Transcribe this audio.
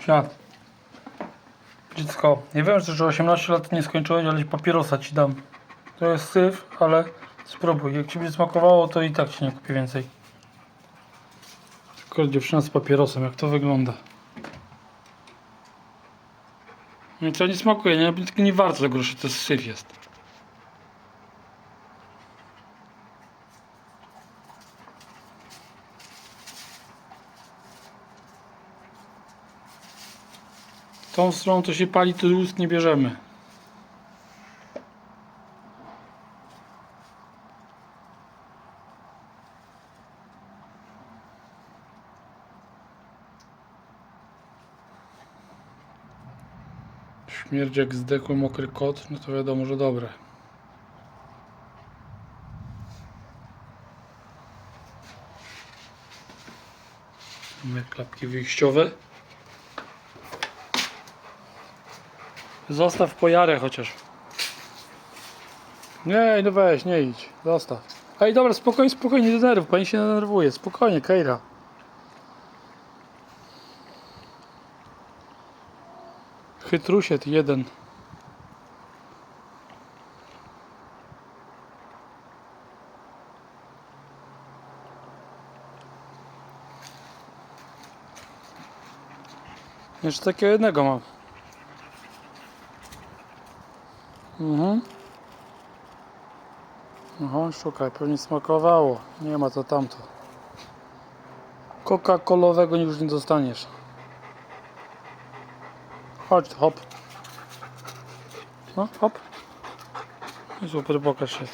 Siad. Dziecko, nie wiem, że 18 lat nie skończyłeś, ale papierosa ci dam. To jest syf, ale spróbuj. Jak ci będzie smakowało, to i tak ci nie kupię więcej. Tylko dziewczyna z papierosem, jak to wygląda. No to nie smakuje, nie, tylko nie warto groszy, to syf jest. Tą stroną to się pali, to ust nie bierzemy. Śmierdzi jak zdechły mokry kot, no to wiadomo, że dobre. Mamy klapki wyjściowe. Zostaw po jarę chociaż. Nie, no weź, nie idź. Zostaw. Ej, dobra, spokojnie, spokojnie, nie denerwuj. Pani się denerwuje. Spokojnie, Kejra. Chytrusiet jeden. Jeszcze takiego jednego mam. Mhm. Aha, szukaj, pewnie smakowało. Nie ma to tamto. Coca-colowego już nie dostaniesz. Chodź, hop. No, hop. Super, pokaż się.